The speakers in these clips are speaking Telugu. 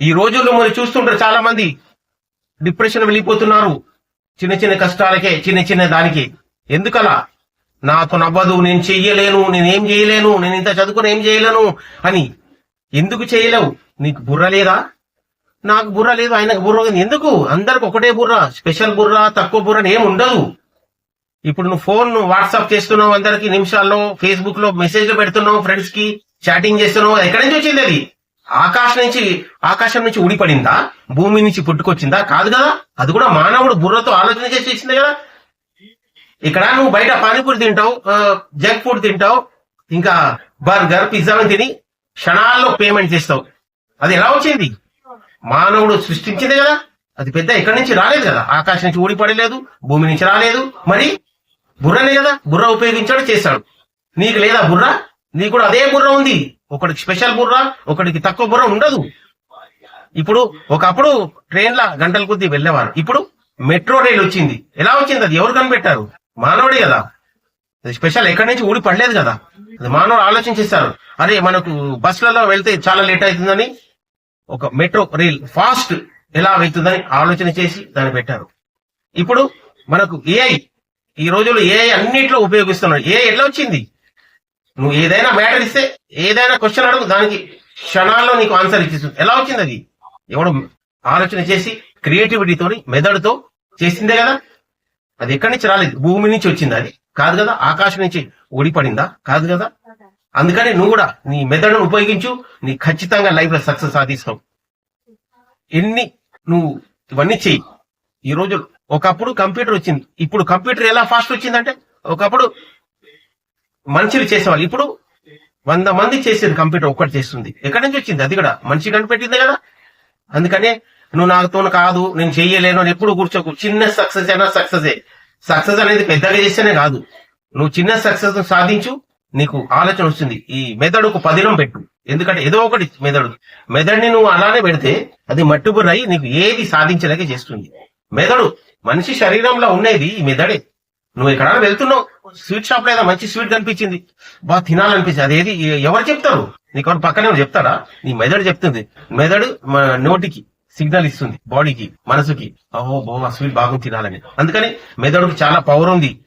ఈ రోజుల్లో మరి చూస్తుంటారు చాలా మంది డిప్రెషన్ వెళ్ళిపోతున్నారు. చిన్న చిన్న కష్టాలకే చిన్న చిన్న దానికి. ఎందుకలా? నాతో నవ్వదు నేను చెయ్యలేను నేనేం చేయలేను నేను ఇంత చదువుకుని ఏం చేయలేను అని ఎందుకు చేయలేవు? నీకు బుర్ర లేదా? నాకు బుర్ర లేదు ఆయనకు బుర్ర ఉంది ఎందుకు? అందరికి ఒకటే బుర్ర స్పెషల్ బుర్ర తక్కువ బుర్ర ఏం ఉండదు. ఇప్పుడు నువ్వు ఫోన్ వాట్సాప్ చేస్తున్నావు అందరికి నిమిషాల్లో ఫేస్బుక్లో మెసేజ్లు పెడుతున్నావు ఫ్రెండ్స్కి చాటింగ్ చేస్తున్నావు. ఎక్కడి నుంచి వచ్చింది అది? ఆకాశం నుంచి ఆకాశం నుంచి ఊడిపడిందా? భూమి నుంచి పుట్టుకొచ్చిందా? కాదు కదా? అది కూడా మానవుడు బుర్రతో ఆలోచన చేసి ఇచ్చింది కదా. ఇక్కడ నువ్వు బయట పానీపూరి తింటావు జంక్ ఫుడ్ తింటావు ఇంకా బర్గర్ పిజ్జా తిని క్షణాల్లో పేమెంట్ చేస్తావు. అది ఎలా వచ్చింది? మానవుడు సృష్టించింది కదా. అది పెద్ద ఇక్కడి నుంచి రాలేదు కదా. ఆకాశం నుంచి ఊడిపడలేదు భూమి నుంచి రాలేదు. మరి బుర్రనే కదా. బుర్ర ఉపయోగించాడు చేశాడు నీకు లేదా బుర్ర? నీకు కూడా అదే బుర్ర ఉంది. ఒకడికి స్పెషల్ బుర్ర ఒకడికి తక్కువ బుర్ర ఉండదు. ఇప్పుడు ఒకప్పుడు ట్రైన్ల గంటల కొద్దీ వెళ్ళేవారు. ఇప్పుడు మెట్రో రైలు వచ్చింది. ఎలా వచ్చింది? అది ఎవరు కనిపెట్టారు? మానవుడే కదా. అది స్పెషల్ ఎక్కడి నుంచి ఊడి పడలేదు కదా. అది మానవుడు ఆలోచించేస్తారు. అరే మనకు బస్సులలో వెళ్తే చాలా లేట్ అవుతుందని ఒక మెట్రో రైల్ ఫాస్ట్ ఎలా అవుతుందని ఆలోచన చేసి దాన్ని పెట్టారు. ఇప్పుడు మనకు ఏఐ ఈ రోజుల్లో ఏఐ అన్నిట్లో ఉపయోగిస్తున్నారు. ఏఐ ఎట్లా వచ్చింది? నువ్వు ఏదైనా మ్యాటర్ ఇస్తే ఏదైనా క్వశ్చన్ అడుగు దానికి క్షణాల్లో నీకు ఆన్సర్ ఇచ్చేస్తుంది. ఎలా వచ్చింది అది? ఎవడు ఆలోచన చేసి క్రియేటివిటీతో మెదడుతో చేసిందే కదా? అది ఎక్కడి నుంచి రాలేదు? భూమి నుంచి వచ్చింది అది. కాదు కదా? ఆకాశం నుంచి ఊడిపడిందా? కాదు కదా? అందుకని నువ్వు కూడా నీ మెదడును ఉపయోగించు నీ ఖచ్చితంగా లైఫ్లో సక్సెస్ సాధిస్తావు. ఎన్ని నువ్వు ఇవన్నీ చెయ్యి. ఈ రోజు ఒకప్పుడు కంప్యూటర్ వచ్చింది. ఇప్పుడు కంప్యూటర్ ఎలా ఫాస్ట్ వచ్చిందంటే ఒకప్పుడు మనుషులు చేసేవాళ్ళు ఇప్పుడు వంద మంది చేసేది కంప్యూటర్ ఒక్కటి చేస్తుంది. ఎక్కడి నుంచి వచ్చింది? అది కూడా మనిషి కనిపెట్టింది కదా. అందుకనే నువ్వు నాతో కాదు నేను చెయ్యలేను అని ఎప్పుడు కూర్చోకు. చిన్న సక్సెస్ అయినా సక్సెస్. సక్సెస్ అనేది పెద్దగా చేస్తేనే కాదు. నువ్వు చిన్న సక్సెస్ సాధించు నీకు ఆలోచన వస్తుంది. ఈ మెదడుకు పదిలం పెట్టు. ఎందుకంటే ఏదో ఒకటి మెదడు. మెదడుని నువ్వు అలానే పెడితే అది మట్టుబురై నీకు ఏది సాధించలేక చేస్తుంది. మెదడు మనిషి శరీరంలో ఉండేది ఈ మెదడే. నువ్వు ఎక్కడ వెళ్తున్నావు. స్వీట్ షాప్ లేదా మంచి స్వీట్ కనిపించింది. బాగా తినాలనిపించింది. అదేది ఎవరు చెప్తారు? నీకు పక్కనే చెప్తారా నీ మెదడు చెప్తుంది. మెదడు మన నోటికి సిగ్నల్ ఇస్తుంది. బాడీకి మనసుకి. ఓహో బో ఆ స్వీట్ బాగుంది తినాలని. అందుకని మెదడుకి చాలా పవర్ ఉంది.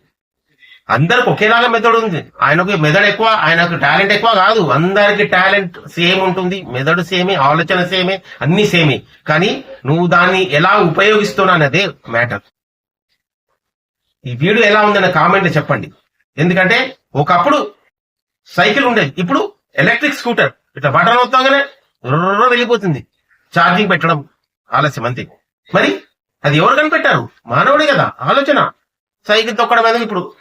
అందరికి ఒకేలాగా మెదడు ఉంది. ఆయనకు మెదడు ఎక్కువ ఆయనకు టాలెంట్ ఎక్కువ కాదు. అందరికి టాలెంట్ సేమ్ ఉంటుంది. మెదడు సేమే ఆలోచన సేమే అన్ని సేమే కానీ నువ్వు దాన్ని ఎలా ఉపయోగిస్తున్నావు అన్నదే మ్యాటర్ ఈ వీడియో ఎలా ఉందన్న కామెంట్ చెప్పండి. ఎందుకంటే ఒకప్పుడు సైకిల్ ఉండేది. ఇప్పుడు ఎలక్ట్రిక్ స్కూటర్. ఇట్లా బటన్ అవుతాగానే రుర్ర వెళ్ళిపోతుంది. ఛార్జింగ్ పెట్టడం ఆలస్యం అంతే. మరి అది ఎవరు కనిపెట్టారు? మానవుడే కదా. ఆలోచన. సైకిల్ తొక్కడం అనేది ఇప్పుడు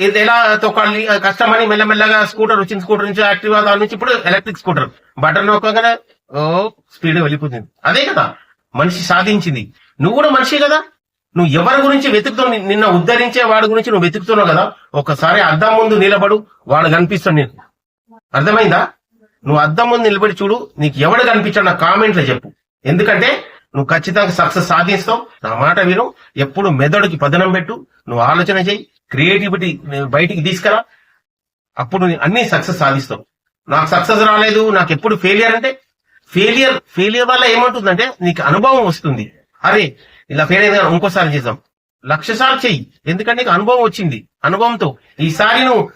ఇది ఎలా తొక్కాలి? కష్టమని మెల్లమెల్లగా స్కూటర్ వచ్చింది స్కూటర్ నుంచి యాక్టివా దాని నుంచి ఇప్పుడు ఎలక్ట్రిక్ స్కూటర్. బటన్ నొక్కగానే ఓ స్పీడ్ వెళ్ళిపోతుంది. అదే కదా. మనిషి సాధించింది. నువ్వు కూడా మనిషి కదా. నువ్వు ఎవరి గురించి వెతుకుతావు నిన్న ఉద్ధరించే వాడి గురించి నువ్వు వెతుకుతున్నావు కదా? ఒకసారి అద్దం ముందు నిలబడు వాడు కనిపిస్తాడు నీకు. అర్థమైందా? నువ్వు అద్దం ముందు నిలబడి చూడు నీకు ఎవడు కనిపించాడు నా కామెంట్లో చెప్పు. ఎందుకంటే నువ్వు ఖచ్చితంగా సక్సెస్ సాధిస్తావు. నా మాట విను. ఎప్పుడు మెదడుకి పదనం పెట్టు. నువ్వు ఆలోచన చేయి. క్రియేటివిటీ బయటికి తీసుకురా. అప్పుడు అన్ని సక్సెస్ సాధిస్తావు. నాకు సక్సెస్ రాలేదు. నాకు ఎప్పుడు ఫెయిలియర్ అంటే ఫెయిలియర్ ఫెయిలియర్ వల్ల ఏమంటుందంటే నీకు అనుభవం వస్తుంది. అరే ఇలా ఫెయిల్ అయింది ఇంకోసారి చేద్దాం. లక్షసార్లు చెయ్యి. ఎందుకంటే నీకు అనుభవం వచ్చింది. అనుభవంతో ఈసారి నువ్వు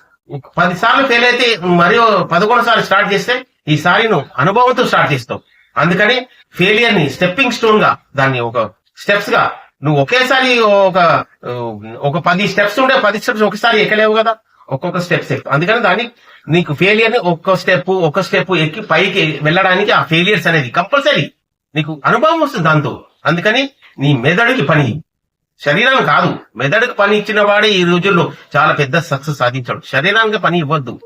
పది సార్లు ఫెయిల్ అయితే మరియు పదకొండు సార్లు స్టార్ట్ చేస్తే ఈసారి నువ్వు అనుభవంతో స్టార్ట్ చేస్తావు. అందుకని ఫెయిలియర్ని స్టెప్పింగ్ స్టోన్గా దాన్ని ఒక స్టెప్స్గా నువ్వు ఒకేసారి ఒక ఒక పది స్టెప్స్ ఉంటే పది స్టెప్స్ ఒకసారి ఎక్కలేవు కదా. ఒక్కొక్క స్టెప్స్ ఎక్కువ అందుకని దాన్ని నీకు ఫెయిలియర్ని ఒక్క స్టెప్ ఒక స్టెప్ ఎక్కి పైకి వెళ్ళడానికి ఆ ఫెయిలియర్స్ అనేది కంపల్సరీ నీకు అనుభవం వస్తుంది దాంతో. అందుకని నీ మెదడుకి పని. శరీరం శరీరానికి కాదు మెదడుకు పని ఇచ్చిన వాడే ఈ రోజుల్లో చాలా పెద్ద సక్సెస్ సాధించాడు. శరీరానికి పని ఇవ్వద్దు.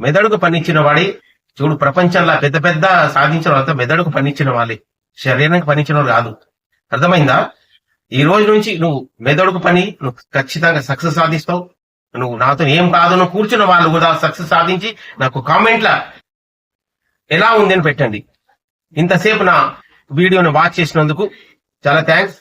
మెదడుకు పని ఇచ్చిన వాడే చూడు ప్రపంచంలో పెద్ద పెద్ద సాధించిన వాళ్ళంతా మెదడుకు పని ఇచ్చిన వాళ్ళే. శరీరానికి పని ఇచ్చిన కాదు. అర్థమైందా? ఈ రోజు నుంచి నువ్వు మెదడుకు పని నువ్వు ఖచ్చితంగా సక్సెస్ సాధిస్తావు. నువ్వు నాతో ఏం కాదు నువ్వు కూర్చున్న వాళ్ళు కూడా సక్సెస్ సాధించి నాకు కామెంట్ల ఎలా ఉంది అని పెట్టండి. ఇంతసేపు నా వీడియోని వాచ్ చేసినందుకు చాలా థ్యాంక్స్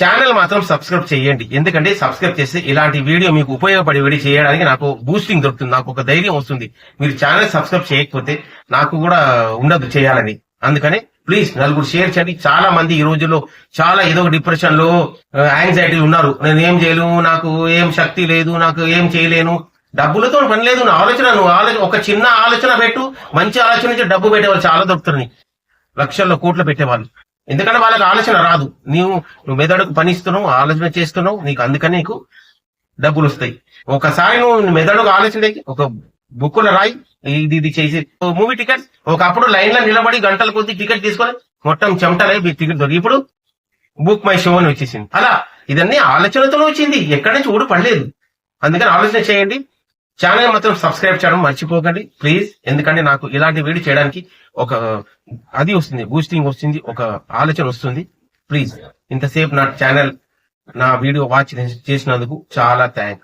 ఛానల్ మాత్రం సబ్స్క్రైబ్ చేయండి. ఎందుకంటే సబ్స్క్రైబ్ చేస్తే ఇలాంటి వీడియో మీకు ఉపయోగపడే వీడియో చేయడానికి నాకు బూస్టింగ్ దొరుకుతుంది. నాకు ఒక ధైర్యం వస్తుంది. మీరు ఛానల్ సబ్స్క్రైబ్ చేయకపోతే నాకు కూడా ఉండదు చేయాలని. అందుకని ప్లీజ్ నలుగురు షేర్ చేయండి. చాలా మంది ఈ రోజుల్లో చాలా ఏదో ఒక డిప్రెషన్లో యాంగ్జైటీ ఉన్నారు. నేను ఏం చేయలేను నాకు ఏం శక్తి లేదు నాకు ఏం చేయలేను. డబ్బులతో పని లేదు. నువ్వు ఆలోచన నువ్వు ఆలోచన ఒక చిన్న ఆలోచన పెట్టు. మంచి ఆలోచన నుంచి డబ్బు పెట్టేవాళ్ళు చాలా దొరుకుతున్నాయి. లక్షల్లో కోట్లు పెట్టేవాళ్ళు. ఎందుకంటే వాళ్ళకి ఆలోచన రాదు. నీవు నువ్వు మెదడుకు పనిస్తున్నావు ఆలోచన చేస్తున్నావు నీకు అందుకని నీకు డబ్బులు వస్తాయి. ఒకసారి నువ్వు మెదడుకు ఆలోచన ఒక బుక్కుల రాయి ఇది ఇది చేసి మూవీ టికెట్ ఒకప్పుడు లైన్లో నిలబడి గంటల కొద్ది టికెట్ తీసుకొని మొత్తం చెమటలై టికెట్ దొరికి ఇప్పుడు బుక్ మై షో అని వచ్చేసింది. అలా ఇదన్నీ ఆలోచనతో వచ్చింది. ఎక్కడి నుంచి ఊడు పడలేదు. అందుకని ఆలోచన చేయండి. ఛానల్ మాత్రం సబ్స్క్రైబ్ చేయడం మర్చిపోకండి ప్లీజ్. ఎందుకంటే నాకు ఇలాంటి వీడియో చేయడానికి ఒక అది వస్తుంది బూస్టింగ్ వస్తుంది ఒక ఆలోచన వస్తుంది. ప్లీజ్ ఇంతసేపు నా ఛానల్ నా వీడియో వాచ్ చేసినందుకు చాలా థ్యాంక్